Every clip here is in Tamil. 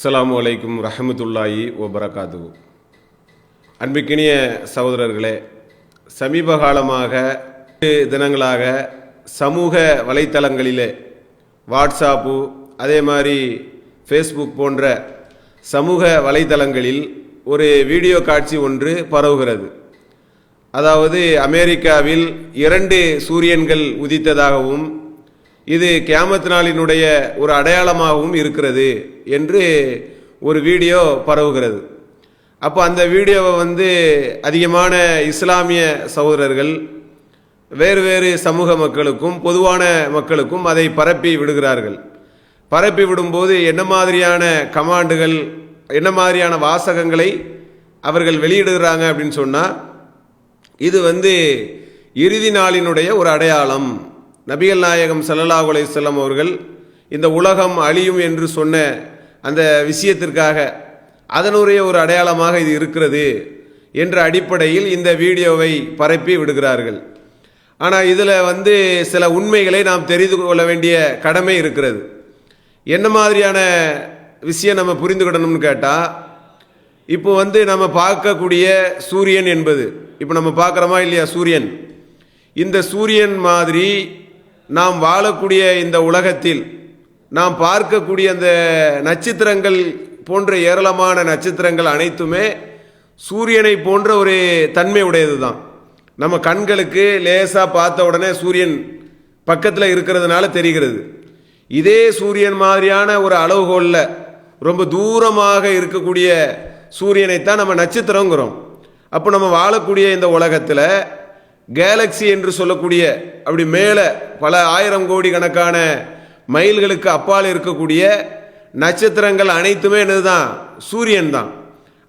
அஸ்லாம் அலைக்கும் ரஹமத்துல்லாயி ஒபரகாது அன்பிக்கினிய சகோதரர்களே சமீப காலமாக தினங்களாக சமூக வலைத்தளங்களிலே வாட்ஸ்அப்பு அதே மாதிரி ஃபேஸ்புக் போன்ற சமூக வலைத்தளங்களில் ஒரு வீடியோ காட்சி ஒன்று பரவுகிறது. அதாவது அமெரிக்காவில் இரண்டு சூரியன்கள் உதித்ததாகவும் இது கேமத் நாளினுடைய ஒரு அடையாளமாகவும் இருக்கிறது. என்று ஒரு வீடியோ பரவுகிறது. அப்போ அந்த வீடியோவை வந்து அதிகமான இஸ்லாமிய சகோதரர்கள் வேறு வேறு சமூக மக்களுக்கும் பொதுவான மக்களுக்கும் அதை பரப்பி விடுகிறார்கள். பரப்பி விடும்போது என்ன மாதிரியான கமாண்டுகள் என்ன மாதிரியான வாசகங்களை அவர்கள் வெளியிடுகிறாங்க அப்படின்னு சொன்னால் இது வந்து இறுதி நாளினுடைய ஒரு அடையாளம். நபிகள் நாயகம் ஸல்லல்லாஹு அலையம் அவர்கள் இந்த உலகம் அழியும் என்று சொன்ன அந்த விஷயத்திற்காக அதனுடைய ஒரு அடையாளமாக இது இருக்கிறது என்ற அடிப்படையில் இந்த வீடியோவை பரப்பி விடுகிறார்கள். ஆனால் இதில் வந்து சில உண்மைகளை நாம் தெரிந்து கொள்ள வேண்டிய கடமை இருக்கிறது. என்ன மாதிரியான விஷயம் நம்ம புரிந்துக்கிடணும்னு கேட்டால் இப்போ வந்து நம்ம பார்க்கக்கூடிய சூரியன் என்பது இப்போ நம்ம பார்க்குறோமா இல்லையா சூரியன்? இந்த சூரியன் மாதிரி நாம் வாழக்கூடிய இந்த உலகத்தில் நாம் பார்க்கக்கூடிய அந்த நட்சத்திரங்கள் போன்ற ஏராளமான நட்சத்திரங்கள் அனைத்துமே சூரியனை போன்ற ஒரு தன்மை உடையது தான் நம்ம கண்களுக்கு லேசாக பார்த்த உடனே சூரியன் பக்கத்தில் இருக்கிறதுனால தெரிகிறது. இதே சூரியன் மாதிரியான ஒரு அளவுகோலில் ரொம்ப தூரமாக இருக்கக்கூடிய சூரியனைத்தான் நம்ம நட்சத்திரங்கிறோம். அப்போ நம்ம வாழக்கூடிய இந்த உலகத்தில் கேலக்சி என்று சொல்லக்கூடிய அப்படி மேலே பல ஆயிரம் கோடி கணக்கான மைல்களுக்கு அப்பால் இருக்கக்கூடிய நட்சத்திரங்கள் அனைத்துமே என்னதுதான்? சூரியன் தான்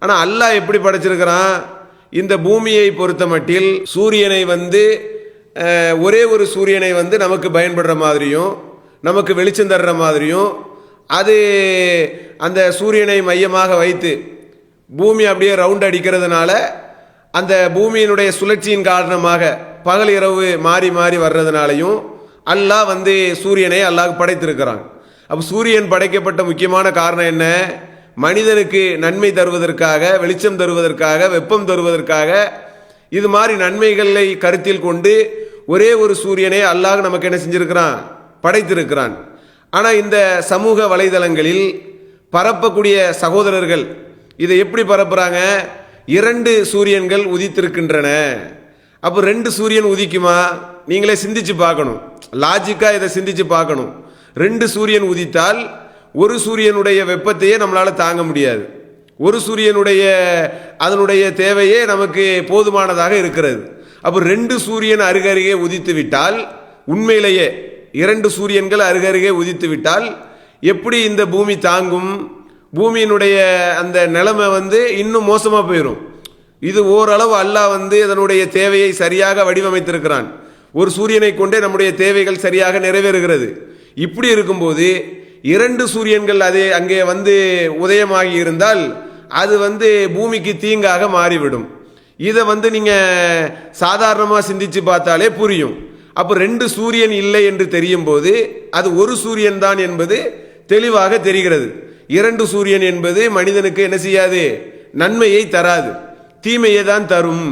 ஆனால் அல்லாஹ் எப்படி படைச்சிருக்கிறான்? இந்த பூமியை பொறுத்த மட்டில் சூரியனை வந்து ஒரே ஒரு சூரியனை வந்து நமக்கு பயன்படுற மாதிரியும் நமக்கு வெளிச்சம் தர்ற மாதிரியும் அது அந்த சூரியனை மையமாக வைத்து பூமி அப்படியே ரவுண்ட் அடிக்கிறதுனால அந்த பூமியினுடைய சுழற்சியின் காரணமாக பகல் இரவு மாறி மாறி வர்றதுனாலையும் அல்லாஹ் வந்து சூரியனை அல்லாஹ் படைத்திருக்கிறான். அப்போ சூரியன் படைக்கப்பட்ட முக்கியமான காரணம் என்ன? மனிதனுக்கு நன்மை தருவதற்காக வெளிச்சம் தருவதற்காக வெப்பம் தருவதற்காக இது மாதிரி நன்மைகளை கருத்தில் கொண்டு ஒரே ஒரு சூரியனை அல்லாஹ் நமக்கு என்ன செஞ்சிருக்கிறான்? படைத்திருக்கிறான். ஆனால் இந்த சமூக வலைதளங்களில் பரப்பக்கூடிய சகோதரர்கள் இதை எப்படி பரப்புகிறாங்க இரண்டு சூரியன்கள் உதித்திருக்கின்றன. அப்போ ரெண்டு சூரியன் உதிக்குமா? நீங்களே சிந்திச்சு பார்க்கணும். லாஜிக்காக இதை சிந்திச்சு பார்க்கணும். ரெண்டு சூரியன் உதித்தால் ஒரு சூரியனுடைய வெப்பத்தையே நம்மளால் தாங்க முடியாது. ஒரு சூரியனுடைய அதனுடைய தேவையே நமக்கு போதுமானதாக இருக்கிறது. அப்போ ரெண்டு சூரியன் அருகருகே உதித்து விட்டால் உண்மையிலேயே இரண்டு சூரியன்கள் அருகருகே உதித்து விட்டால் எப்படி இந்த பூமி தாங்கும்? பூமியினுடைய அந்த நிலைமை வந்து இன்னும் மோசமாக போயிடும் இது ஓரளவு அல்லாஹ் வந்து இதனுடைய தேவையை சரியாக வடிவமைத்திருக்கிறான். ஒரு சூரியனை கொண்டே நம்முடைய தேவைகள் சரியாக நிறைவேறுகிறது. இப்படி இருக்கும்போது இரண்டு சூரியன்கள் அதே அங்கே வந்து உதயமாகி இருந்தால் அது வந்து பூமிக்கு தீங்காக மாறிவிடும். இதை வந்து நீங்கள் சாதாரணமாக சிந்திச்சு பார்த்தாலே புரியும். அப்போ ரெண்டு சூரியன் இல்லை என்று தெரியும் போது அது ஒரு சூரியன் தான் என்பது தெளிவாக தெரிகிறது. இரண்டு சூரியன் என்பது மனிதனுக்கு என்ன செய்யாது? நன்மையை தராது. தீமையை தான் தரும்.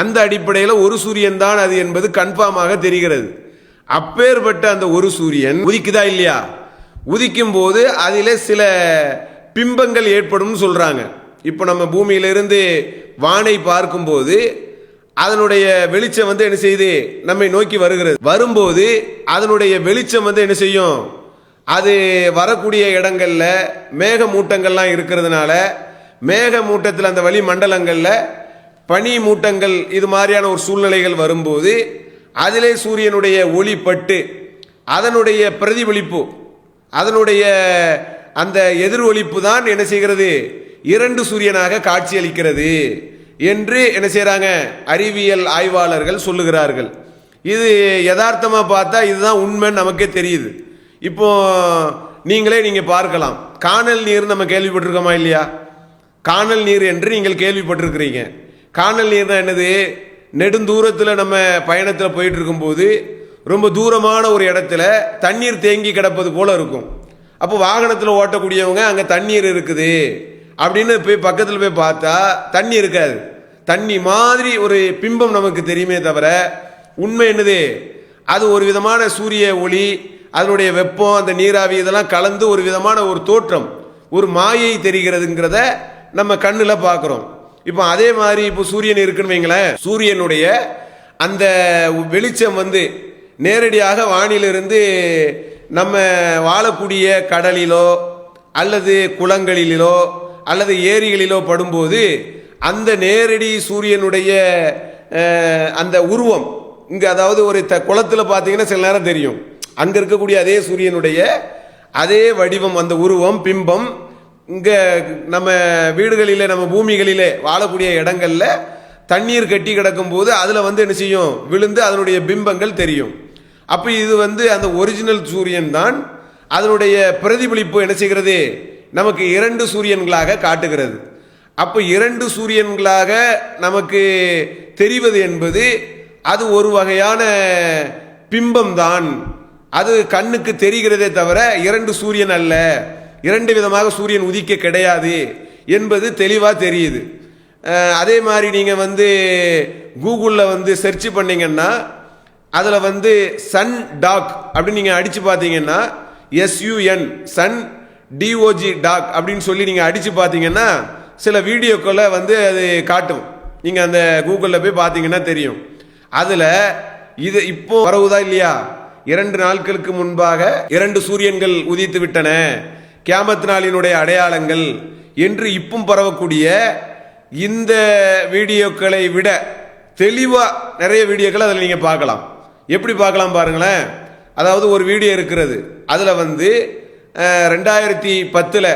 அந்த அடிப்படையில் ஒரு சூரியன் தான் அது என்பது கன்ஃபார்மாக தெரிகிறது. அப்பேற்பட்ட அந்த ஒரு சூரியன் உதிக்குதா இல்லையா? உதிக்கும் போது அதில் சில பிம்பங்கள் ஏற்படும் சொல்கிறாங்க இப்போ நம்ம பூமியிலிருந்து வானை பார்க்கும்போது அதனுடைய வெளிச்சம் வந்து என்ன செய்யுது? நம்மை நோக்கி வருகிறது. வரும்போது அதனுடைய வெளிச்சம் வந்து என்ன செய்யும்? அது வரக்கூடிய இடங்களில் மேகமூட்டங்கள்லாம் இருக்கிறதுனால மேகமூட்டத்தில் அந்த வழி மண்டலங்களில் பனி மூட்டங்கள் இது மாதிரியான ஒரு சூழ்நிலைகள் வரும்போது அதிலே சூரியனுடைய ஒளி பட்டு அதனுடைய பிரதிபலிப்பு அதனுடைய அந்த எதிரொலிப்பு தான் என்ன செய்கிறது? இரண்டு சூரியனாக காட்சியளிக்கிறது என்று என்ன செய்கிறாங்க அறிவியல் ஆய்வாளர்கள் சொல்லுகிறார்கள். இது யதார்த்தமாக பார்த்தா இதுதான் உண்மைன்னு நமக்கே தெரியுது. இப்போ நீங்களே நீங்கள் பார்க்கலாம். காணல் நீர் நம்ம கேள்விப்பட்டிருக்கோமா இல்லையா? காணல் நீர் என்று நீங்கள் கேள்விப்பட்டிருக்கிறீங்க. காணல் நீர் தான் என்னது? நெடுந்தூரத்தில் நம்ம பயணத்தில் போயிட்டு இருக்கும்போது ரொம்ப தூரமான ஒரு இடத்துல தண்ணீர் தேங்கி கிடப்பது போல இருக்கும். அப்போ வாகனத்தில் ஓட்டக்கூடியவங்க அங்கே தண்ணீர் இருக்குது. அப்படின்னு போய் பக்கத்தில் போய் பார்த்தா தண்ணி இருக்காது. தண்ணி மாதிரி ஒரு பிம்பம் நமக்கு தெரியுமே தவிர உண்மை என்னது? அது ஒரு விதமான சூரிய ஒளி அதனுடைய வெப்பம் அந்த நீராவி இதெல்லாம் கலந்து ஒரு விதமான ஒரு தோற்றம் ஒரு மாயை தெரிகிறதுங்கிறத நம்ம கண்ணில் பார்க்குறோம். இப்போ அதே மாதிரி இப்போ சூரியன் இருக்குன்னு வைங்களேன் சூரியனுடைய அந்த வெளிச்சம் வந்து நேரடியாக வானிலிருந்து நம்ம வாழக்கூடிய கடலிலோ அல்லது குளங்களிலோ அல்லது ஏரிகளிலோ படும்போது அந்த நேரடி சூரியனுடைய அந்த உருவம் இங்கே அதாவது ஒரு த குளத்தில் பார்த்தீங்கன்னா சில நேரம் தெரியும். அங்கே இருக்கக்கூடிய அதே சூரியனுடைய அதே வடிவம் அந்த உருவம் பிம்பம் இங்கே நம்ம வீடுகளிலே நம்ம பூமிகளிலே வாழக்கூடிய இடங்களில் தண்ணீர் கட்டி கிடக்கும் போது அதில் வந்து என்ன செய்யும்? விழுந்து அதனுடைய பிம்பங்கள் தெரியும். அப்போ இது வந்து அந்த ஒரிஜினல் சூரியன் தான். அதனுடைய பிரதிபலிப்பு என்ன செய்கிறது? நமக்கு இரண்டு சூரியன்களாக காட்டுகிறது. அப்போ இரண்டு சூரியன்களாக நமக்கு தெரிவது என்பது அது ஒரு வகையான பிம்பம் தான். அது கண்ணுக்கு தெரிகிறதே தவிர இரண்டு சூரியன் அல்ல. இரண்டு விதமாக சூரியன் உதிக்க கிடையாது என்பது தெளிவாக தெரியுது. அதே மாதிரி நீங்கள் வந்து கூகுளில் வந்து சர்ச் பண்ணீங்கன்னா அதில் வந்து சன் டாக் அப்படின்னு நீங்கள் அடித்து பார்த்தீங்கன்னா எஸ்யூஎன் சன் டிஓஜி டாக் அப்படின்னு சொல்லி நீங்கள் அடித்து பார்த்தீங்கன்னா சில வீடியோக்களை வந்து அது காட்டும். நீங்கள் அந்த கூகுளில் போய் பார்த்தீங்கன்னா தெரியும். அதில் இது இப்போ வரவுதா இல்லையா? இரண்டு நாட்களுக்கு முன்பாக இரண்டு சூரியன்கள் உதித்து விட்டன. கேமத் நாளினுடைய அடையாளங்கள் என்று இப்பும் பரவக்கூடிய இந்த வீடியோக்களை விட தெளிவாக நிறைய வீடியோக்களை அதில் நீங்கள் பார்க்கலாம். எப்படி பார்க்கலாம் பாருங்களேன். அதாவது ஒரு வீடியோ இருக்கிறது. அதில் வந்து ரெண்டாயிரத்தி பத்தில்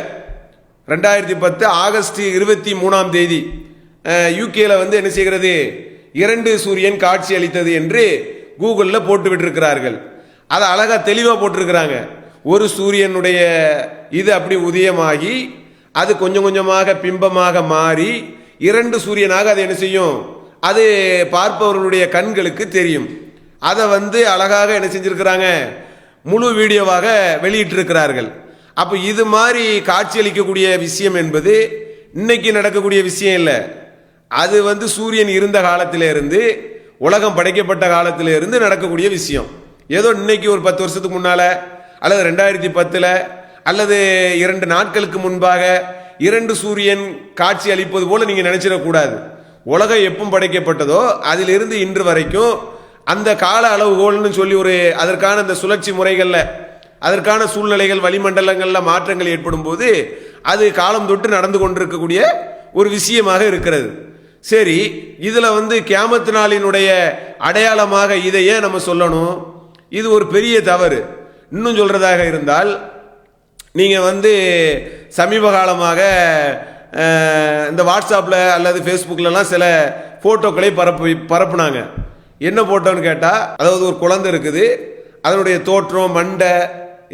ரெண்டாயிரத்தி பத்து ஆகஸ்ட் இருபத்தி மூணாம் தேதி யூகேல வந்து என்ன செய்கிறது? இரண்டு சூரியன் காட்சி அளித்தது என்று கூகுளில் போட்டு விட்டிருக்கிறார்கள் அதை அழகாக தெளிவாக போட்டிருக்கிறாங்க. ஒரு சூரியனுடைய இது அப்படி உதயமாகி அது கொஞ்சம் கொஞ்சமாக பிம்பமாக மாறி இரண்டு சூரியனாக அது என்ன செய்யும்? அது பார்ப்பவர்களுடைய கண்களுக்கு தெரியும். அதை வந்து அழகாக என்ன செஞ்சிருக்கிறாங்க? முழு வீடியோவாக வெளியிட்டிருக்கிறார்கள். அப்போ இது மாதிரி காட்சியளிக்கக்கூடிய விஷயம் என்பது இன்னைக்கு நடக்கக்கூடிய விஷயம் இல்லை. அது வந்து சூரியன் இருந்த காலத்திலிருந்து உலகம் படைக்கப்பட்ட காலத்திலிருந்து நடக்கக்கூடிய விஷயம். ஏதோ இன்னைக்கு ஒரு பத்து வருஷத்துக்கு முன்னால் அல்லது ரெண்டாயிரத்தி பத்தில் அல்லது இரண்டு நாட்களுக்கு முன்பாக இரண்டு சூரியன் காட்சி அளிப்பது போல நீங்கள் நினைச்சிடக்கூடாது. உலகம் எப்பவும் படைக்கப்பட்டதோ அதிலிருந்து இன்று வரைக்கும் அந்த கால அளவுகோல்னு சொல்லி ஒரு அதற்கான அந்த சுழற்சி முறைகளில் அதற்கான சூழ்நிலைகள் வளிமண்டலங்களில் மாற்றங்கள் ஏற்படும் போது அது காலம் தொட்டு நடந்து கொண்டிருக்கக்கூடிய ஒரு விஷயமாக இருக்கிறது. சரி இதில் வந்து கேமத்து நாளினுடைய அடையாளமாக இதை ஏன் நம்ம சொல்லணும். இது ஒரு பெரிய தவறு. இன்னும் சொல்கிறதாக இருந்தால் நீங்கள் வந்து சமீப காலமாக இந்த வாட்ஸ்அப்பில் அல்லது ஃபேஸ்புக்லலாம் சில ஃபோட்டோக்களை பரப்பு பரப்புனாங்க. என்ன ஃபோட்டோன்னு கேட்டால் அதாவது ஒரு குழந்தை இருக்குது அதனுடைய தோற்றம் மண்டை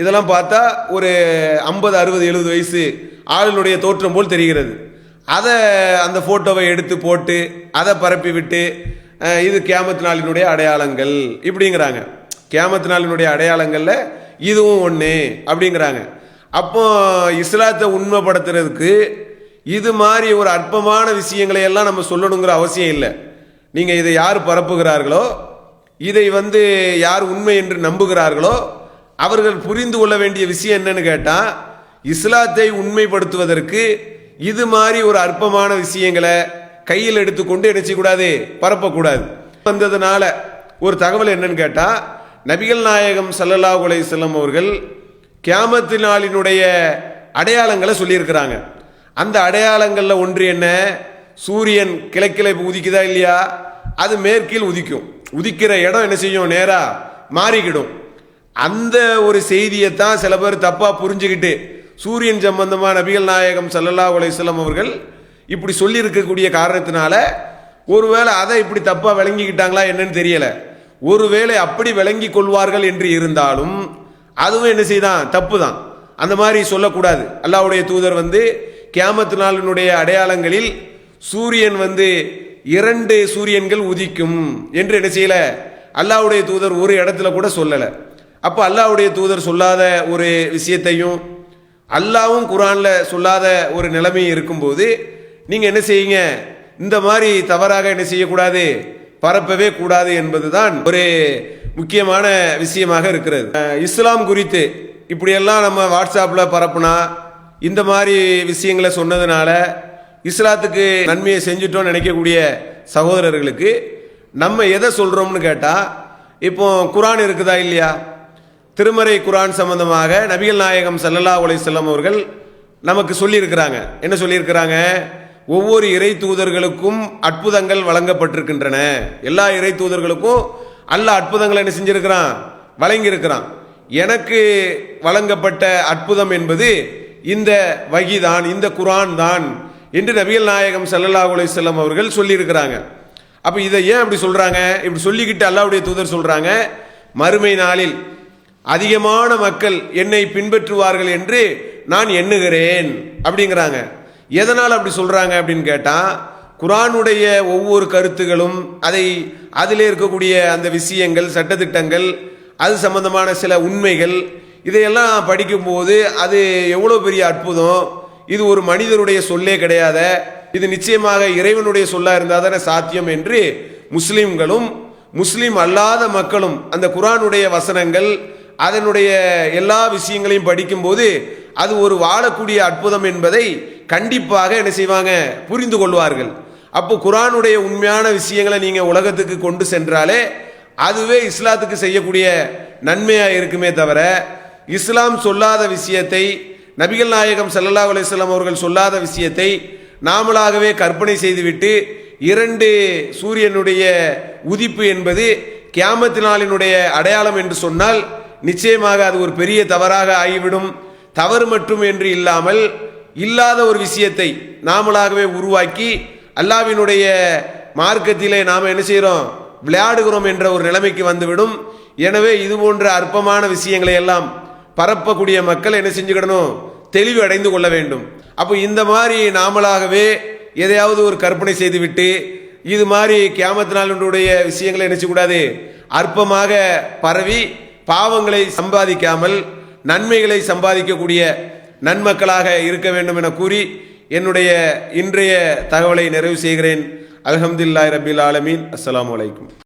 இதெல்லாம் பார்த்தா ஒரு ஐம்பது அறுபது எழுபது வயசு ஆளுடைய தோற்றம் போல் தெரிகிறது. அதை அந்த ஃபோட்டோவை எடுத்து போட்டு அதை பரப்பி விட்டு இது கேமத்து நாளினுடைய அடையாளங்கள் இப்படிங்கிறாங்க. கேமத்து நாளினுடைய அடையாளங்களில் இதுவும் ஒன்று அப்படிங்கிறாங்க. அப்போ இஸ்லாத்தை உண்மைப்படுத்துறதுக்கு இது மாதிரி ஒரு அற்பமான விஷயங்களை எல்லாம் நம்ம சொல்லணுங்கிற அவசியம் இல்லை. நீங்கள் இதை யார் பரப்புகிறார்களோ இதை வந்து யார் உண்மை என்று நம்புகிறார்களோ அவர்கள் புரிந்து கொள்ள வேண்டிய விஷயம் என்னன்னு கேட்டால் இஸ்லாத்தை உண்மைப்படுத்துவதற்கு இது மாதிரி ஒரு அற்பமான விஷயங்களை கையில் எடுத்துக்கொண்டு என்ன பரப்பக்கூடாது. வந்ததுனால ஒரு தகவல் என்னன்னு கேட்டால் நபிகள் நாயகம் சல்லல்லா உலை வஸல்லம் அவர்கள் கியாமத்து நாளினுடைய அடையாளங்களை சொல்லியிருக்கிறாங்க. அந்த அடையாளங்களில் ஒன்று என்ன? சூரியன் கிழக்கில் இப்போ உதிக்குதா இல்லையா? அது மேற்கில் உதிக்கும். உதிக்கிற இடம் என்ன செய்யும்? நேராக மாறிக்கிடும். அந்த ஒரு செய்தியை தான் சில பேர் தப்பாக புரிஞ்சுக்கிட்டு சூரியன் சம்பந்தமாக நபிகள் நாயகம் சல்லல்லா அலைஹி அவர்கள் இப்படி சொல்லியிருக்கக்கூடிய காரணத்தினால ஒருவேளை அதை இப்படி தப்பாக விளங்கிக்கிட்டாங்களா என்னன்னு தெரியலை. ஒருவேளை அப்படி விளங்கி கொள்வார்கள் என்று இருந்தாலும் அதுவும் என்ன செய்தான்? தப்பு தான் அந்த மாதிரி சொல்லக்கூடாது. அல்லாவுடைய தூதர் வந்து கியாமத்து நாளினுடைய அடையாளங்களில் சூரியன் வந்து இரண்டு சூரியன்கள் உதிக்கும் என்று என்ன செய்யல? அல்லாஹ்வுடைய தூதர் ஒரு இடத்துல கூட சொல்லலை. அப்போ அல்லாஹ்வுடைய தூதர் சொல்லாத ஒரு விஷயத்தையும் அல்லாவும் குரானில் சொல்லாத ஒரு நிலைமையும் இருக்கும்போது நீங்கள் என்ன செய்யுங்க? இந்த மாதிரி தவறாக என்ன செய்யக்கூடாது? பரப்பவே கூடாது என்பதுதான் ஒரு முக்கியமான விஷயமாக இருக்கிறது. இஸ்லாம் குறித்து இப்படியெல்லாம் நம்ம வாட்ஸ்அப்பில் பரப்புனா இந்த மாதிரி விஷயங்களை சொன்னதுனால இஸ்லாத்துக்கு நன்மையை செஞ்சுட்டோம்னு நினைக்கக்கூடிய சகோதரர்களுக்கு நம்ம எதை சொல்கிறோம்னு கேட்டால் இப்போ குரான் இருக்குதா இல்லையா? திருமறை குரான் சம்பந்தமாக நபிகள் நாயகம் சல்லல்லா உலை செல்லம் அவர்கள் நமக்கு சொல்லியிருக்கிறாங்க. என்ன சொல்லியிருக்கிறாங்க? ஒவ்வொரு இறை தூதர்களுக்கும் அற்புதங்கள் வழங்கப்பட்டிருக்கின்றன. எல்லா இறை தூதர்களுக்கும் அல்ல அற்புதங்களை என்ன செஞ்சிருக்கிறான்? வழங்கியிருக்கிறான். எனக்கு வழங்கப்பட்ட அற்புதம் என்பது இந்த வகிதான் இந்த குரான் தான் என்று நபிகள் நாயகம் சல்லல்லா அலைஹி அவர்கள் சொல்லியிருக்கிறாங்க. அப்போ இதை ஏன் அப்படி சொல்கிறாங்க இப்படி சொல்லிக்கிட்டு அல்லாவுடைய தூதர் சொல்கிறாங்க மறுமை நாளில் அதிகமான மக்கள் என்னை பின்பற்றுவார்கள் என்று நான் எண்ணுகிறேன் அப்படிங்கிறாங்க. எதனால் அப்படி சொல்கிறாங்க அப்படின்னு கேட்டால் குரானுடைய ஒவ்வொரு கருத்துகளும் அதை அதில் இருக்கக்கூடிய அந்த விஷயங்கள் சட்டத்திட்டங்கள் அது சம்பந்தமான சில உண்மைகள் இதையெல்லாம் படிக்கும்போது அது எவ்வளோ பெரிய அற்புதம். இது ஒரு மனிதருடைய சொல்லே கிடையாத இது நிச்சயமாக இறைவனுடைய சொல்லாக இருந்தால் தானே சாத்தியம் என்று முஸ்லீம்களும் முஸ்லீம் அல்லாத மக்களும் அந்த குரானுடைய வசனங்கள் அதனுடைய எல்லா விஷயங்களையும் படிக்கும்போது அது ஒரு வாழக்கூடிய அற்புதம் என்பதை கண்டிப்பாக என்ன செய்வாங்க? புரிந்து கொள்வார்கள். அப்போ குரானுடைய உண்மையான விஷயங்களை நீங்கள் உலகத்துக்கு கொண்டு சென்றாலே அதுவே இஸ்லாத்துக்கு செய்யக்கூடிய நன்மையாக இருக்குமே தவிர இஸ்லாம் சொல்லாத விஷயத்தை நபிகள் நாயகம் சல்லல்லா அலிஸ்லாம் அவர்கள் சொல்லாத விஷயத்தை நாமளாகவே கற்பனை செய்துவிட்டு இரண்டு சூரியனுடைய உதிப்பு என்பது கியாமத்து நாளினுடைய அடையாளம் என்று சொன்னால் நிச்சயமாக அது ஒரு பெரிய தவறாக ஆகிவிடும். தவறு மட்டும் என்று இல்லாமல் இல்லாத ஒரு விஷயத்தை நாமளாகவே உருவாக்கி அல்லாவினுடைய மார்க்கத்திலே நாம் என்ன செய்கிறோம் விளையாடுகிறோம் என்ற ஒரு நிலைமைக்கு வந்துவிடும். எனவே இது போன்ற அற்பமான விஷயங்களை எல்லாம் பரப்பக்கூடிய மக்கள் என்ன செஞ்சுக்கிடணும்? தெளிவு அடைந்து கொள்ள வேண்டும். அப்போ இந்த மாதிரி நாமளாகவே எதையாவது ஒரு கற்பனை செய்துவிட்டு இது மாதிரி கியாமத் நாளினுடைய விஷயங்களை என்ன செய்யக்கூடாது? அற்பமாக பரவி பாவங்களை சம்பாதிக்காமல் நன்மைகளை சம்பாதிக்கக்கூடிய நன்மக்களாக இருக்க வேண்டும் என கூறி என்னுடைய இன்றைய தகவலை நிறைவு செய்கிறேன். அல்ஹம்துலில்லாஹி ரபில் ஆலமீன். அஸ்லாம் அலைக்கும்.